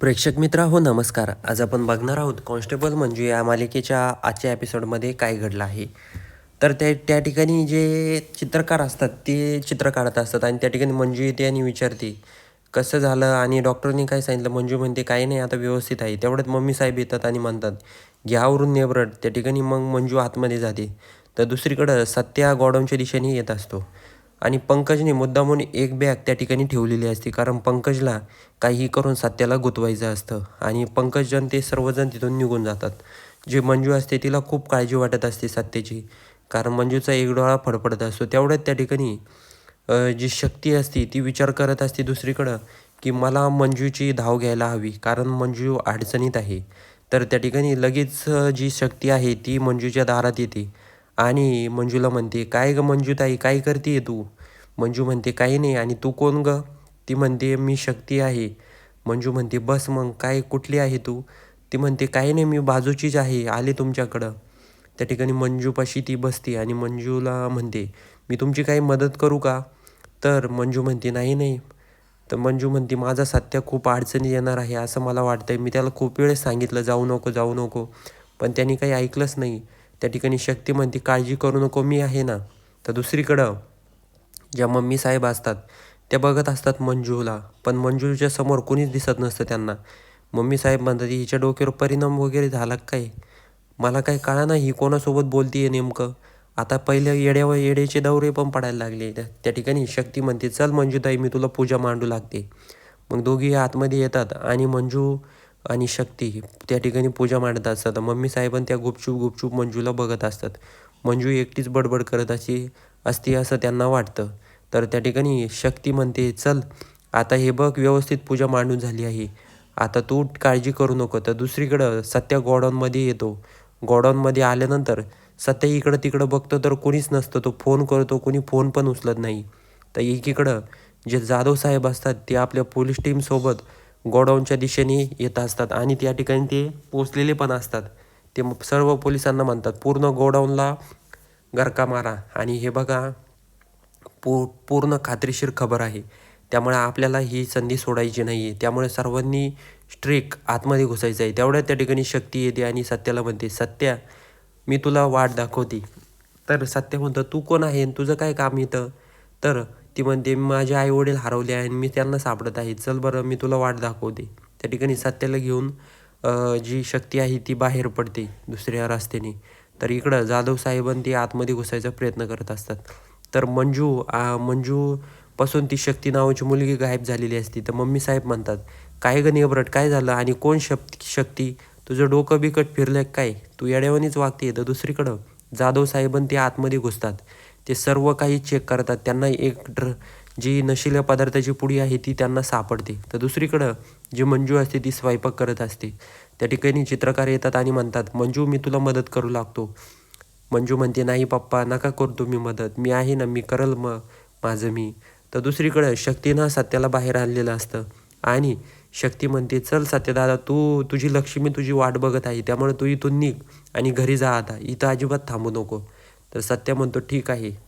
प्रेक्षक मित्रा हो नमस्कार. आज आपण बघणार आहोत कॉन्स्टेबल मंजू या मालिकेच्या आजच्या एपिसोडमध्ये काय घडलं आहे. तर त्या त्या ठिकाणी जे चित्रकार असतात ते चित्र काढत असतात आणि त्या ठिकाणी मंजू येते आणि विचारते कसं झालं? आणि डॉक्टरनी काय सांगितलं? मंजू म्हणते काही नाही आता व्यवस्थित आहे. तेवढ्यात मम्मी साहेब येतात आणि म्हणतात घ्यावरून नेबरट त्या ठिकाणी मग मंजू आतमध्ये जाते. तर दुसरीकडं सत्या गॉडाऊनच्या दिशेने येत असतो. आणि पंकजने मुद्दामून एक बॅग त्या ठिकाणी ठेवलेली असते कारण पंकजला काहीही करून सत्याला गुतवायचं असतं आणि पंकजजन ते सर्वजण तिथून निघून जातात. जे मंजू असते तिला खूप काळजी वाटत असते सत्याची कारण मंजूचा एक डोळा फडफडत असतो. तेवढ्यात त्या ठिकाणी जी शक्ती असते ती विचार करत असते दुसरीकडं की मला मंजूची धाव घ्यायला हवी कारण मंजू अडचणीत आहे. तर त्या ठिकाणी लगेच जी शक्ती आहे ती मंजूच्या दारात येते आणि मंजूला म्हणते काय ग मंजूताई काय करते तू? मंजू म्हणते काही नाही. आणि तू कोण ग? ती म्हणते मी शक्ती आहे. मंजू म्हणते बस मग काय कुठली आहे तू? ती म्हणते काही नाही मी बाजूचीच आहे आले तुमच्याकडं. त्या ठिकाणी मंजूपाशी ती बसते आणि मंजूला म्हणते मी तुमची काही मदत करू का? तर मंजू म्हणते नाही नाही. तर मंजू म्हणते माझा सत्य खूप अडचणी येणार आहे असं मला वाटतंय. मी त्याला खूप वेळेस सांगितलं जाऊ नको जाऊ नको. पण त्यांनी काही ऐकलंच नाही. त्या ठिकाणी शक्ती म्हणते काळजी करू नको मी आहे ना. तर दुसरीकडं ज्या मम्मी साहेब असतात त्या बघत असतात मंजूला. पण मंजूच्या समोर कोणीच दिसत नसतं त्यांना. मम्मी साहेब म्हणतात हिच्या डोक्यावर परिणाम वगैरे झाला काय? मला काही कळा नाही ही कोणासोबत बोलतीये नेमकं? आता पहिले येड्यावर येड्याचे दौरे पण पडायला लागले त्या त्या ठिकाणी शक्ती म्हणते चल मंजूताई मी तुला पूजा मांडू लागते. मग दोघी आतमध्ये येतात आणि मंजू आणि शक्ती त्या ठिकाणी पूजा मांडत असतात. मम्मी साहेबन त्या गुपचूप गुपचूप मंजूला बघत असतात. मंजू एकटीच बडबड करत अशी असते असं त्यांना वाटतं. तर त्या ठिकाणी शक्ती म्हणते चल आता हे बघ व्यवस्थित पूजा मांडून झाली आहे. आता तू काळजी करू नको. तर दुसरीकडं सत्या गोडाऊनमध्ये येतो. गोडाऊनमध्ये आल्यानंतर सत्या इकडं तिकडं बघतो तर कोणीच नसतं. तो फोन करतो कोणी फोन पण उचलत नाही. तर एकीकडं जे जाधव साहेब असतात ते आपल्या पोलीस टीमसोबत गोडाऊनच्या दिशेने येत असतात आणि त्या ठिकाणी ते पोचलेले पण असतात. ते मग सर्व पोलिसांना म्हणतात पूर्ण गोडाऊनला गरका मारा. आणि हे बघा पू पूर्ण खात्रीशीर खबर आहे. त्यामुळे आपल्याला ही संधी सोडायची नाही आहे त्यामुळे सर्वांनी स्ट्रिक आतमध्ये घुसायचं आहे. तेवढ्या त्या ठिकाणी शक्ती येते आणि सत्याला म्हणते सत्या मी तुला वाट दाखवते. तर सत्य म्हणतं तू कोण आहे आणि तुझं काय काम इथं? तर ती म्हणते माझे आई वडील हरवले आहे आणि मी त्यांना सापडत आहे. चल बरं मी तुला वाट दाखवते. त्या ठिकाणी सत्याला घेऊन जी शक्ती आहे ती बाहेर पडते दुसऱ्या रस्त्याने. तर इकडं जाधव साहेबांनी ती आतमध्ये घुसायचा प्रयत्न करत असतात. तर मंजू आ, मंजू पासून ती शक्ती नावाची मुलगी गायब झालेली असती. तर मम्मी साहेब म्हणतात काय ग निबरट काय झालं आणि कोण शप शक्ती? तुझं डोकं बिकट फिरलं काय? तू येड्यावानीच वागते तर दुसरीकडं. जाधव साहेबन ते आतमध्ये घुसतात. ते सर्व काही चेक करतात. त्यांना एक ड्र जी नशिल्या पदार्थाची पुडी आहे ती त्यांना सापडते. तर दुसरीकडं जी मंजू असते ती स्वयंपाक करत असते. त्या ठिकाणी चित्रकार येतात आणि म्हणतात मंजू मी तुला मदत करू लागतो. मंजू म्हणते नाही पप्पा नका करू तुम्ही मदत. मी आहे ना मी करल मग माझं मी. तर दुसरीकडं शक्तीनं सत्याला बाहेर आणलेलं असतं. आणि शक्ती म्हणते चल सत्यदादा तू तुझी लक्ष्मी तुझी वाट बघत आहे. त्यामुळे तू इथून निघ आणि घरी जा आता. इथं अजिबात थांबू नको. तर सत्य म्हणतो ठीक आहे.